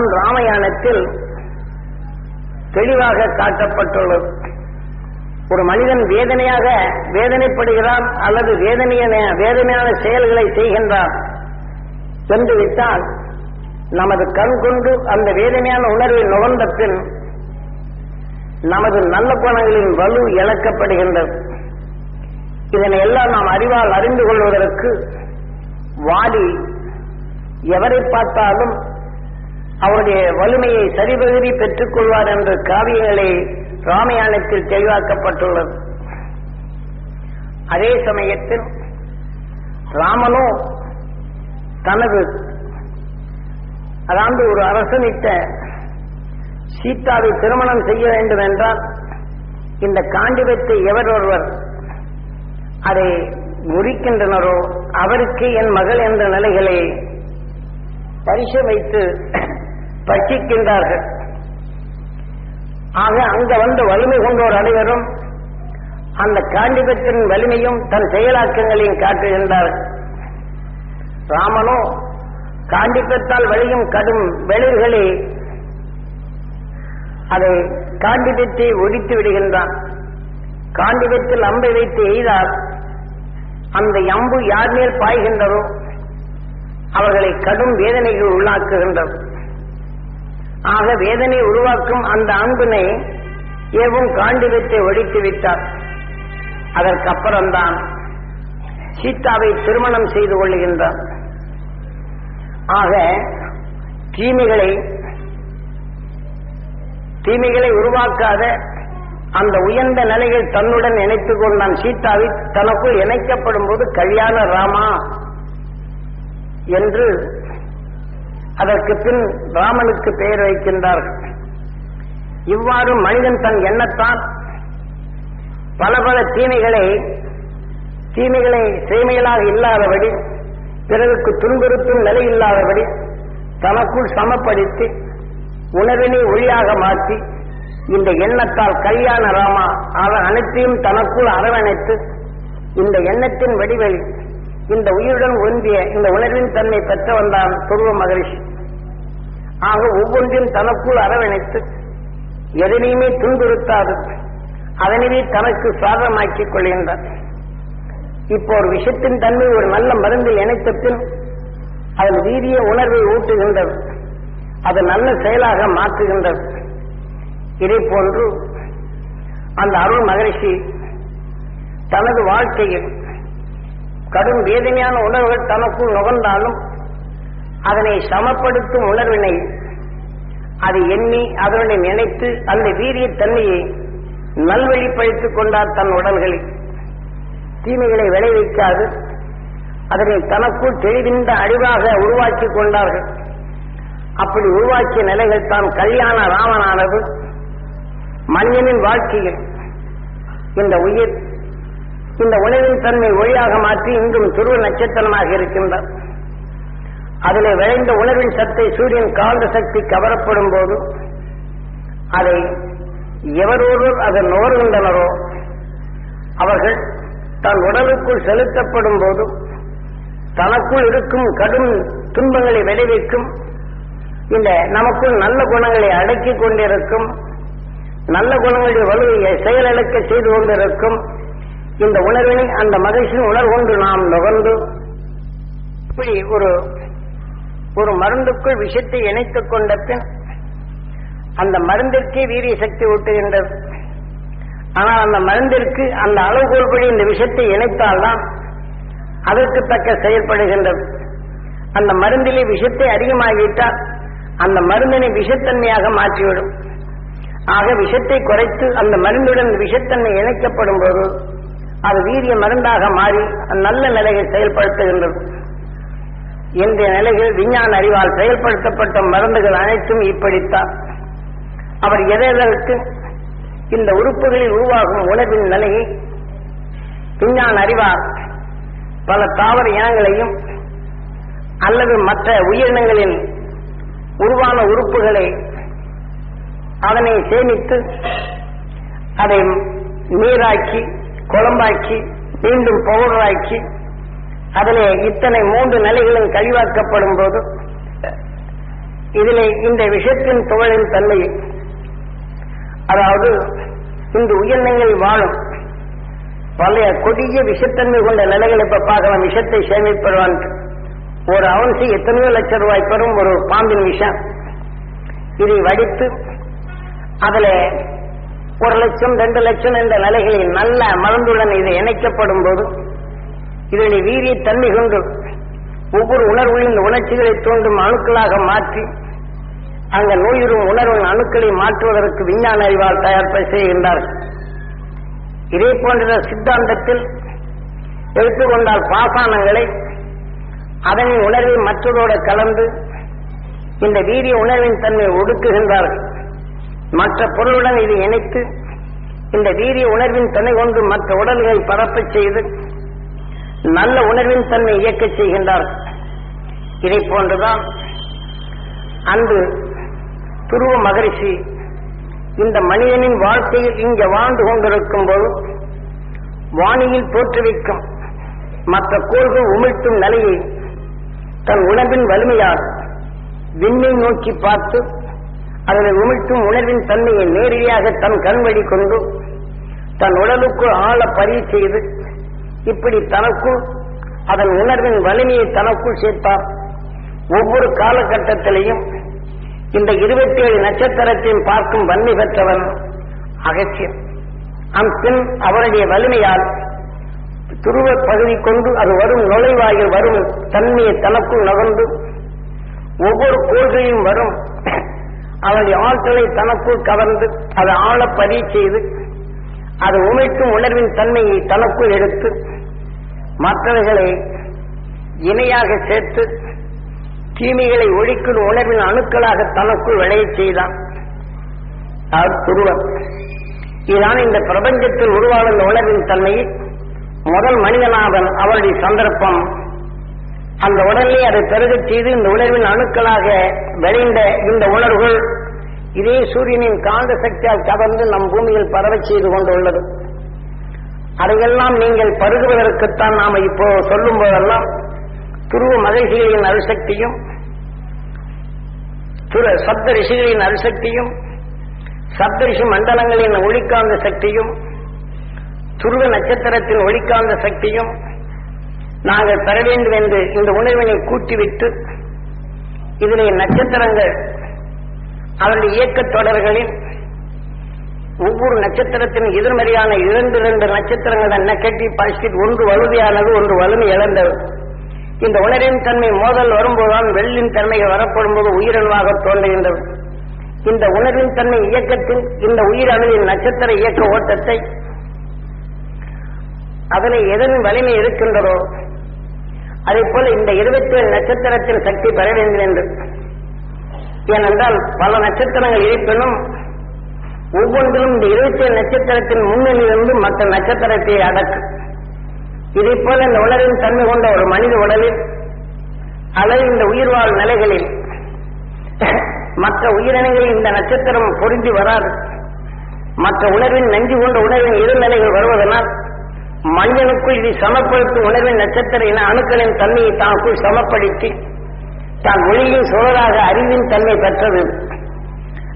தான் ராமாயணத்தில் தெளிவாக காட்டப்பட்டுள்ளது. ஒரு மனிதன் வேதனையாக வேதனைப்படுகிறான் அல்லது வேதனையான வேதனையான செயல்களை செய்கின்றான் என்று விட்டால் நமது கண் கொண்டு அந்த வேதனையான உணர்வை நுகர்ந்த பின் நமது நல்ல குணங்களின் வலு இழக்கப்படுகின்றது. இதனை எல்லாம் நாம் அறிவால் அறிந்து கொள்வதற்கு வாலி எவரை பார்த்தாலும் அவருடைய வலிமையை சரிபகுதி பெற்றுக் கொள்வார் என்ற காவியங்களை ராமாயணத்தில் தெளிவாக்கப்பட்டுள்ளது. அதே சமயத்தில் ராமனோ தனது அதாவது ஒரு அரசனிட்ட சீதாவை திருமணம் செய்ய வேண்டும் என்றால் இந்த காண்டிபத்தை எவர் ஒருவர் அதை முறிக்கின்றனரோ அவருக்கு என் மகள் என்ற நிலைகளை பரிசு வைத்து பசிக்கின்றார்கள் ஆக அங்க வந்து வலிமை கொண்டோர் அனைவரும் அந்த காண்டிபத்தின் வலிமையும் தன் செயலாக்கங்களையும் காட்டுகின்றார். ராமனோ காண்டிபத்தால் வழியும் கடும் வெளிர்களை அதை காண்டிபத்தை ஒழித்து விடுகின்றான். காண்டிபத்தில் அம்பை வைத்து எய்தார். அந்த அம்பு யார் மேல் பாய்கின்றதோ அவர்களை கடும் வேதனைகள் உள்ளாக்குகின்றது. ஆக வேதனை உருவாக்கும் அந்த அன்பினை ஏவும் காண்டிபத்தை ஒழித்து விட்டார். அதற்கப்புறம்தான் சீதாவை திருமணம் செய்து கொள்ளுகின்றார் ஆக தீமைகளை தீமைகளை உருவாக்காத அந்த உயர்ந்த நிலையில் தன்னுடன் இணைத்துக் கொண்டான் சீதாவை தனக்குள் இணைக்கப்படும் போது கல்யாண ராமா என்று அதற்கு பின் ராமனுக்கு பெயர் வைக்கின்றார்கள் இவ்வாறு மனிதன் தன் எண்ணத்தால் பல பல தீமைகளை தீமைகளை செய்மைகளாக இல்லாதபடி பிறருக்கு துன்புறுத்தும் நிலை இல்லாதபடி தனக்குள் சமப்படுத்தி உணவினை ஒளியாக மாற்றி இந்த எண்ணத்தால் கல்யாண ராமா அவன் அனைத்தையும் தனக்குள் அரவணைத்து இந்த எண்ணத்தின் வடிவில் இந்த உயிருடன் ஒன்றிய இந்த உணர்வின் தன்மை பெற்ற வந்தான் துருவ மகரிஷி. ஆக ஒவ்வொன்றையும் தனக்குள் அரவணைத்து எதனையுமே துன்புறுத்தாது. அதனையே தனக்கு சாதமாக்கிக் கொள்கின்றார். இப்போ ஒரு விஷயத்தின் தன்மை ஒரு நல்ல மருந்தில் இணைத்த பின் அதன் வீரிய உணர்வை ஊட்டுகின்றது. அது நல்ல செயலாக மாற்றுகின்றது. இதே போன்று அந்த அருள் மகரிஷி தனது வாழ்க்கையில் கடும் வேதனையான உணர்வுகள் தனக்குள் நுகர்ந்தாலும் அதனை சமப்படுத்தும் உணர்வினை அது எண்ணி அதனுடைய நினைத்து அந்த வீரிய தன்மையை நல்வழிப்படுத்திக் கொண்டார் தன் உடல்களில் தீமைகளை விளைவிக்காது. அதனை தனக்குள் தெளிவிந்த அறிவாக உருவாக்கி கொண்டார்கள். அப்படி உருவாக்கிய நிலைகள் தான் கல்யாண ராமனானது. மனிதனின் வாழ்க்கையில் இந்த உயிர் இந்த உணவின் தன்மை ஒளியாக மாற்றி இன்றும் துருவ நட்சத்திரமாக இருக்கின்றார் அதில் விளைந்த உணர்வின் சத்தை சூரியன் காந்த சக்தி கவரப்படும் போது அதை எவரொருவர் அதை நுகர்கின்றனரோ அவர்கள் தன் உடலுக்குள் செலுத்தப்படும் போது தனக்குள் இருக்கும் கடும் துன்பங்களை விளைவிக்கும். இந்த நமக்குள் நல்ல குணங்களை அடக்கிக் கொண்டிருக்கும். நல்ல குணங்களுடைய வலுவையை செயலிழக்க செய்து கொண்டிருக்கும். இந்த உணர்வினை அந்த மகிழ்ச்சியின் உணர்வு கொண்டு நாம் நுகர்ந்து இப்படி ஒரு ஒரு மருந்துக்குள் விஷத்தை இணைத்துக் கொண்ட பின் அந்த மருந்திற்கே வீரிய சக்தி ஊட்டுகின்றது. ஆனால் அந்த மருந்திற்கு அந்த அளவுகோல்படி இந்த விஷத்தை இணைத்தால்தான் அதற்கு தக்க செயல்படுகின்றது. அந்த மருந்திலே விஷத்தை அதிகமாகிவிட்டால் அந்த மருந்தினை விஷத்தன்மையாக மாற்றிவிடும். ஆக விஷத்தை குறைத்து அந்த மருந்துடன் விஷத்தன்மை இணைக்கப்படும் போது அது வீரிய மருந்தாக மாறி நல்ல நிலையை செயல்படுத்துகின்றது. இன்றைய நிலையில் விஞ்ஞான அறிவால் செயல்படுத்தப்பட்ட மருந்துகள் அனைத்தும் இப்படித்தான். அவர் எதற்கு இந்த உறுப்புகளில் உருவாகும் உணவின் நிலையை விஞ்ஞான அறிவால் பல தாவர இனங்களையும் அல்லது மற்ற உயிரினங்களின் உருவான உறுப்புகளை அதனை சேமித்து அதை நீராக்கி குழம்பாக்கி மீண்டும் பவுடராக்கி அதிலே இத்தனை மூன்று நிலைகளும் கழிவாக்கப்படும் போது இதிலே இந்த விஷத்தின் துகளின் தன்மை அதாவது இந்த உயிரினங்கள் வாழும் பழைய கொடிய விஷத்தன்மை கொண்ட நிலைகள் இப்ப பார்க்கலாம் விஷத்தை சேமிப்படுவான் ஒரு அவுன்சி எத்தனையோ லட்சம் ரூபாய் பெறும் ஒரு பாம்பின் விஷம். இதை வடித்து அதுல ஒரு லட்சம் ரெண்டு லட்சம் என்ற நிலைகளில் நல்ல மருந்துடன் இது இணைக்கப்படும் போது இதனை வீரிய தன்மை கொண்டு ஒவ்வொரு உணர்வுகளின் உணர்ச்சிகளை தோன்றும் அணுக்களாக மாற்றி அங்க நோயுறும் உணர்வின் அணுக்களை மாற்றுவதற்கு விஞ்ஞான அறிவால் தயார் செய்கின்றார்கள். இதே போன்ற சித்தாந்தத்தில் எடுத்துக்கொண்டால் பாசானங்களை அதனின் உணர்வை மற்றதோடு கலந்து இந்த வீரிய உணர்வின் தன்மை ஒடுக்குகின்றார்கள். மற்ற பொருளுடன் இதை இணைத்து இந்த வீரிய உணர்வின் தன்மை கொண்டு மற்ற உடல்களை பரப்பச் செய்து நல்ல உணர்வின் தன்மை இயக்க செய்கின்றார். இதை போன்றுதான் அன்று துருவ மகரிஷி இந்த மனிதனின் வாழ்க்கையில் இங்கே வாழ்ந்து கொண்டிருக்கும் போது வானியில் தோற்றுவிக்கும் மற்ற கோள்கள் உமிழ்த்தும் நிலையை தன் உணர்வின் வலிமையால் விண்ணை நோக்கி பார்த்து அதனை உமிழ்த்தும் உணர்வின் தன்மையை நேரடியாக தன் கண்வழி கொண்டு தன் உடலுக்குள் ஆழ பதிவு செய்து இப்படி தனக்குள் அதன் உணர்வின் வலிமையை தனக்குள் சேர்த்தார். ஒவ்வொரு காலகட்டத்திலையும் இந்த இருபத்தி ஏழு நட்சத்திரத்தையும் பார்க்கும் வன்மை பெற்றவன் அகத்தியன். அம்பின் அவருடைய வலிமையால் துருவ பகுதி கொண்டு அது வரும் நுழைவாயில் வரும் தன்மையை தனக்குள் நகர்ந்து ஒவ்வொரு கோள்களையும் வரும் அவனுடைய ஆற்றலை தனக்குள் கவர்ந்து அதை ஆழ பதிவு செய்து அது உமைக்கும் உணர்வின் தன்மையை தனக்குள் எடுத்து மற்றவர்களை இணையாக சேர்த்து தீமைகளை ஒழிக்கும் உணர்வின் அணுக்களாக தனக்குள் விளையச் செய்தான். அது துருவன். இதுதான் இந்த பிரபஞ்சத்தில் உருவாகும் உணர்வின் தன்மையை முதல் மனிதனாவன் அவருடைய சந்தர்ப்பம். அந்த உடலே அதை பெருக செய்து இந்த உணர்வின் அணுக்களாக விளைந்த இந்த உணர்வுகள் இதே சூரியனின் காந்த சக்தியால் கவர்ந்து நம் பூமியில் பரவச் செய்து கொண்டுள்ளது. அதையெல்லாம் நீங்கள் பருகுவதற்குத்தான் நாம இப்போ சொல்லும் போதெல்லாம் துருவ மகிழ்ச்சிகளின் அருசக்தியும் துர சப்த ரிஷிகளின் அருசக்தியும் சப்தரிஷி மண்டலங்களின் ஒளிக்காந்த சக்தியும் துருவ நட்சத்திரத்தின் ஒளிக்காந்த சக்தியும் நாங்கள் பெற வேண்டும் என்று இந்த உணர்வினை கூட்டிவிட்டு இதிலே நட்சத்திரங்கள் அவருடைய இயக்கத் தொடர்களின் ஒவ்வொரு நட்சத்திரத்தின் எதிர்மறையான இரண்டு இரண்டு நட்சத்திரங்கள் நெகட்டிவ் பாசிட்டிவ் ஒன்று வலுமையானது ஒன்று வலிமை இழந்தது. இந்த உணரின் தன்மை மோதல் வரும்போதுதான் வெள்ளின் தன்மையை வரப்படும் போது உயிரணுவாக தோன்றுகின்றது. இந்த உணர்வின் தன்மை இயக்கத்தில் இந்த உயிரணுவின் நட்சத்திர இயக்க ஓட்டத்தை அதனை எதன் வலிமை இருக்கின்றதோ அதே போல இந்த இருபத்தி ஏழு நட்சத்திரத்தின் சக்தி பெற வேண்டும் என்று. ஏனென்றால் பல நட்சத்திரங்கள் இருப்பினும் ஒவ்வொன்றிலும் இந்த இருபத்தி ஏழு நட்சத்திரத்தின் முன்னணியிலிருந்து மற்ற நட்சத்திரத்தை அடக்கும் இதை போல இந்த உலகின் தன்மை கொண்ட ஒரு மனித உடலில் அல்லது இந்த உயிர்வாழ் நிலைகளில் மற்ற உயிரினங்களில் இந்த நட்சத்திரம் பொருந்தி வராது. மற்ற உணர்வின் நஞ்சு கொண்ட உணர்வின் நிலைகள் வருவதனால் மனிதனுக்குள் இதை சமப்படுத்தும் உணர்வின் நட்சத்திர இன அணுக்களின் தன்மையை தனக்குள் சமப்படுத்தி தான் ஒளியின் சுழலாக அறிவின் தன்மை பெற்றது.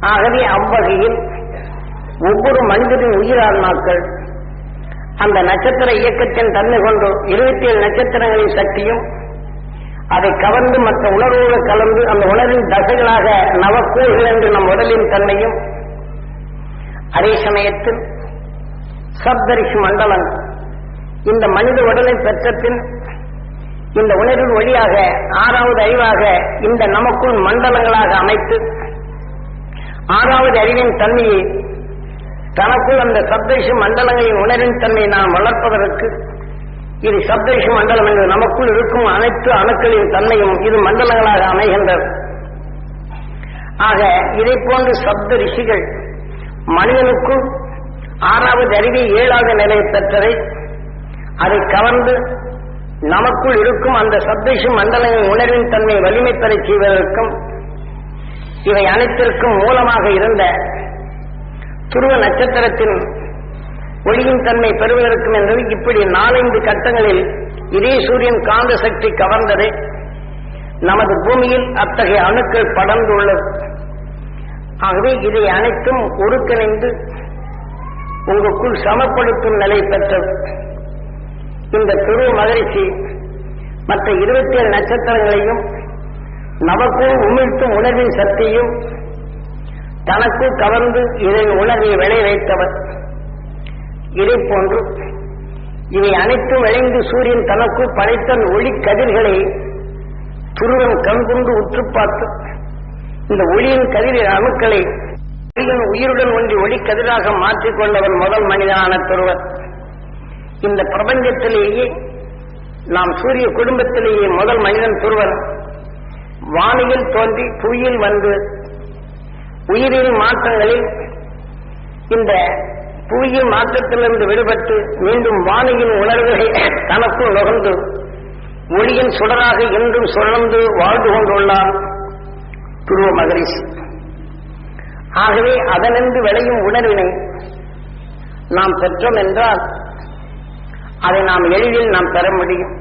ஆகவே அவ்வகையில் ஒவ்வொரு மனிதரின் உயிரான்மாக்கள் அந்த நட்சத்திர இயக்கத்தின் தன்மை கொண்டு இருபத்தி ஏழு நட்சத்திரங்களின் சக்தியும் அதை கவர்ந்து மற்ற உணர்வோடு கலந்து அந்த உணர்வின் தசைகளாக நவக்கூறுகள் என்று நம் உடலின் தன்மையும் அதே சமயத்தில் சப்தரிஷி மண்டலம் இந்த மனித உடலை பெற்ற இந்த உணர்வின் வழியாக ஆறாவது அறிவாக இந்த நமக்குள் மண்டலங்களாக அமைத்து ஆறாவது அறிவின் தன்மையை தனக்குள் அந்த சப்தரிஷி மண்டலங்களின் உணரின் தன்மையை நாம் வளர்ப்பதற்கு இது சப்தரிஷி மண்டலம் என்று நமக்குள் இருக்கும் அனைத்து அணுக்களின் தன்மையும் இது மண்டலங்களாக அமைகின்றது. ஆக இதை போன்று சப்த ரிஷிகள் மனிதனுக்குள் ஆறாவது அறிவை ஏழாவது நிலையை பெற்றதை அதை கவர்ந்து நமக்குள் இருக்கும் அந்த சப்தரிஷி மண்டலங்களின் உணர்வின் தன்மை வலிமை பெறச் செய்வதற்கும் இவை அனைத்திற்கும் மூலமாக இருந்த துருவ நட்சத்திரத்தின் ஒளியின் தன்மை பெறுவதற்கும் என்பது இப்படி நாலைந்து கட்டங்களில் இதே சூரியன் காந்த சக்தி கவர்ந்தது நமது பூமியில் அத்தகைய அணுக்கள் படர்ந்துள்ளது ஆகவே இதை அனைத்தும் ஒருங்கிணைந்து உங்களுக்குள் சமப்படுத்தும் நிலை பெற்றது. இந்த துருவ மகரிஷி மற்ற இருபத்தி ஏழு நட்சத்திரங்களையும் நமக்குள் உமிழ்த்தும் உணர்வின் சக்தியும் தனக்கு கவர்ந்து இதன் உணர்வை விளை வைத்தவர். இதை போன்று இவை அனைத்தும் விளைந்து சூரியன் தனக்கு படைத்தன் ஒளி கதிர்களை துருவன் கண்கொண்டு உற்று பார்த்து இந்த ஒளியின் கதிரின் அணுக்களை ஒளியின் உயிருடன் ஒன்றி ஒளி கதிராக மாற்றிக்கொண்டவன் முதல் மனிதனான துருவன். இந்த பிரபஞ்சத்திலேயே நாம் சூரிய குடும்பத்திலேயே முதல் மனிதன் துருவன். வானியில் தோன்றி புவியில் வந்து உயிரின் மாற்றங்களில் இந்த புவியின் மாற்றத்திலிருந்து விடுபட்டு மீண்டும் வானியின் உணர்வுகளை தனக்குள் நுகர்ந்து ஒளியின் சுடராக இன்றும் சுழந்து வாழ்ந்து கொண்டுள்ளார் துருவ மகரிஷ் ஆகவே அதனின்று விளையும் உணர்வினை நாம் பெற்றோம் என்றால் அதை நாம் எளிதில் நாம் பெற முடியும்.